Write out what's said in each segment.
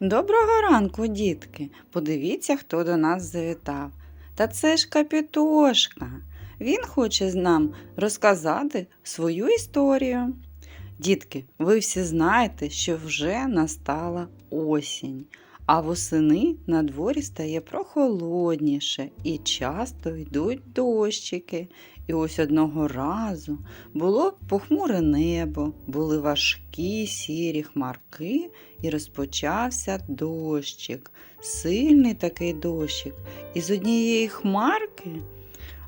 Доброго ранку, дітки! Подивіться, хто до нас завітав. Та це ж Капітошка. Він хоче нам розказати свою історію. Дітки, ви всі знаєте, що вже настала осінь, а восени на дворі стає прохолодніше і часто йдуть дощики. І ось одного разу було похмуре небо, були важкі сірі хмарки, і розпочався дощик, сильний такий дощик. І з однієї хмарки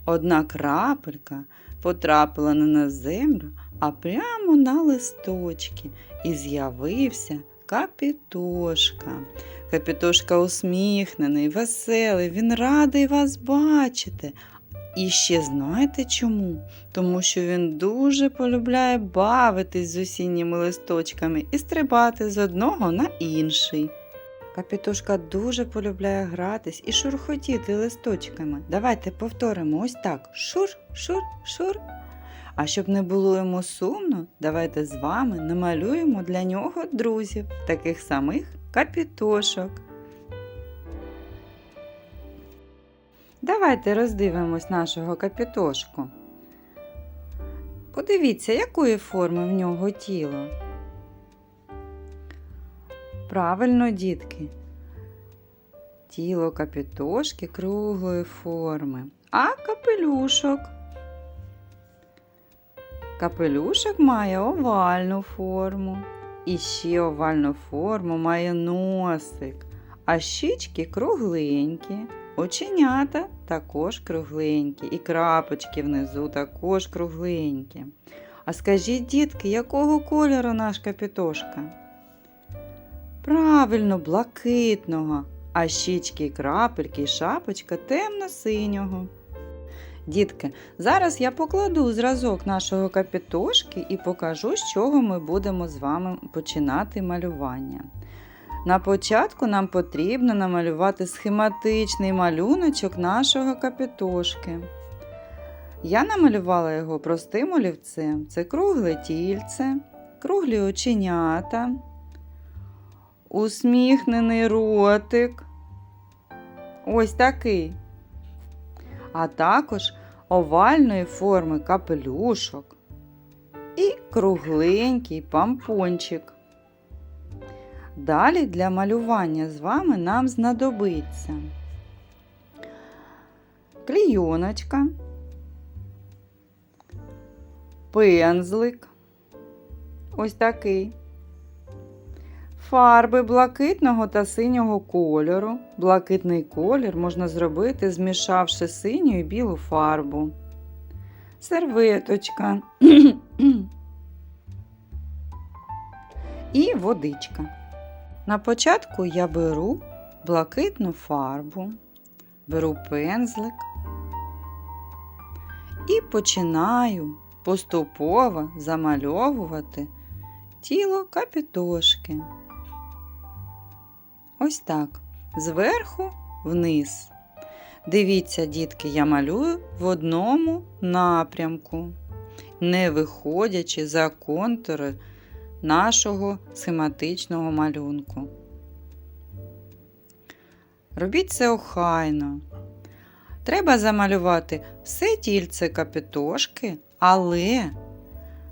одна крапелька потрапила не на землю, а прямо на листочки, і з'явився капітошка. Капітошка усміхнений, веселий, він радий вас бачити. І ще знаєте чому? Тому що він дуже полюбляє бавитись з осінніми листочками і стрибати з одного на інший. Капітошка дуже полюбляє гратись і шурхотіти листочками. Давайте повторимо ось так: шур, шур, шур. А щоб не було йому сумно, давайте з вами намалюємо для нього друзів, таких самих капітошок. Давайте роздивимось нашого капітошку. Подивіться, якої форми в нього тіло. Правильно, дітки. Тіло капітошки круглої форми, а капелюшок. Капелюшок має овальну форму. І ще овальну форму має носик, а щічки кругленькі. Оченята також кругленькі, і крапочки внизу також кругленькі. А скажіть, дітки, якого кольору наш капітошка? Правильно, блакитного, а щічки, крапельки і шапочка темно-синього. Дітки, зараз я покладу зразок нашого капітошки і покажу, з чого ми будемо з вами починати малювання. На початку нам потрібно намалювати схематичний малюночок нашого капітошки. Я намалювала його простим олівцем. Це кругле тільце, круглі оченята, усміхнений ротик. Ось такий. А також овальної форми капелюшок і кругленький пампончик. Далі для малювання з вами нам знадобиться клійоночка, пензлик, ось такий, фарби блакитного та синього кольору. Блакитний колір можна зробити, змішавши синю і білу фарбу, серветочка і водичка. На початку я беру блакитну фарбу, беру пензлик і починаю поступово замальовувати тіло капітошки. Ось так, зверху вниз. Дивіться, дітки, я малюю в одному напрямку, не виходячи за контури нашого схематичного малюнку. Робіть це охайно. Треба замалювати все тільце капітошки, але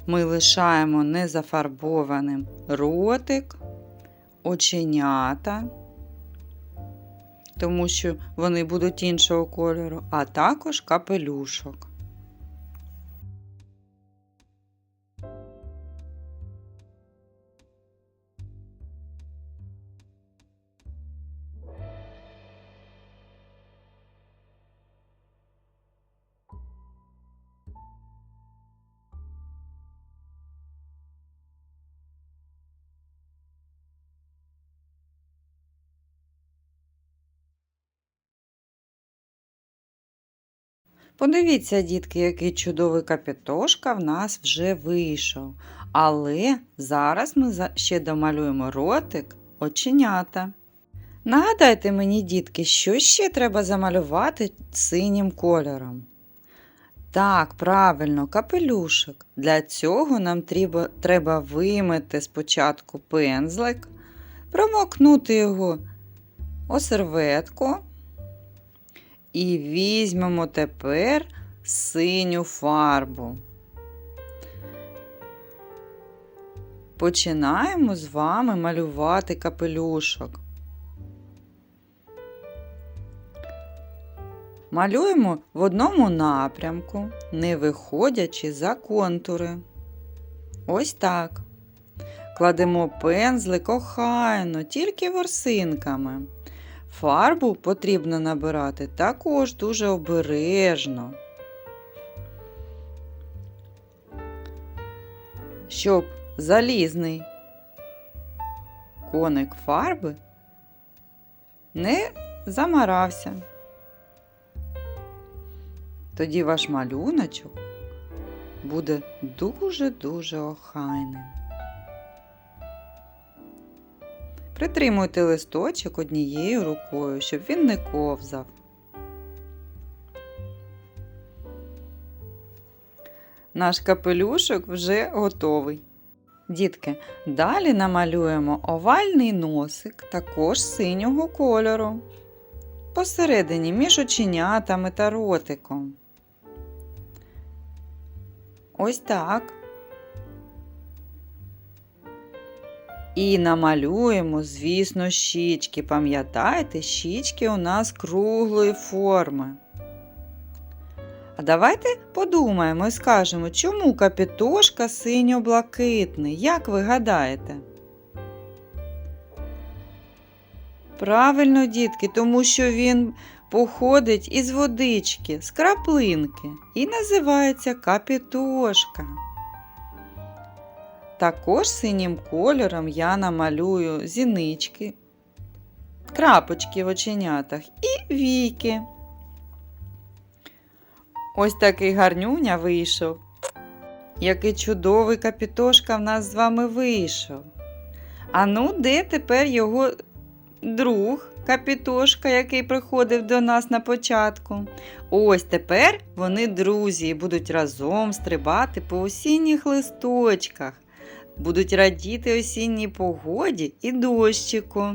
ми лишаємо незафарбованим ротик, оченята, тому що вони будуть іншого кольору, а також капелюшок. Подивіться, дітки, який чудовий капітошка в нас вже вийшов. Але зараз ми ще домалюємо ротик, оченята. Нагадайте мені, дітки, що ще треба замалювати синім кольором? Так, правильно, капелюшок. Для цього нам треба, треба вимити спочатку пензлик, промокнути його у серветку. І візьмемо тепер синю фарбу. Починаємо з вами малювати капелюшок. Малюємо в одному напрямку, не виходячи за контури. Ось так. Кладемо пензлик охайно, тільки ворсинками. Фарбу потрібно набирати також дуже обережно, щоб залізний коник фарби не замарався. Тоді ваш малюночок буде дуже-дуже охайним. Притримуйте листочок однією рукою, щоб він не ковзав. Наш капелюшок вже готовий. Дітки, далі намалюємо овальний носик також синього кольору. Посередині між оченятами та ротиком. Ось так. І намалюємо, звісно, щічки. Пам'ятаєте, щічки у нас круглої форми. А давайте подумаємо і скажемо, чому капітошка синьо-блакитний? Як ви гадаєте? Правильно, дітки, тому що він походить із водички, з краплинки і називається капітошка. Також синім кольором я намалюю зінички, крапочки в оченятах і війки. Ось такий гарнюня вийшов. Який чудовий капітошка в нас з вами вийшов. А ну, де тепер його друг капітошка, який приходив до нас на початку? Ось тепер вони друзі будуть разом стрибати по осінніх листочках будуть радіти осінній погоді і дощику.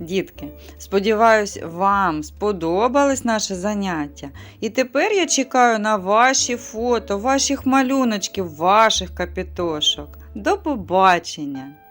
Дітки, сподіваюсь, вам сподобалось наше заняття. І тепер я чекаю на ваші фото, ваших малюночків, ваших капітошок. До побачення!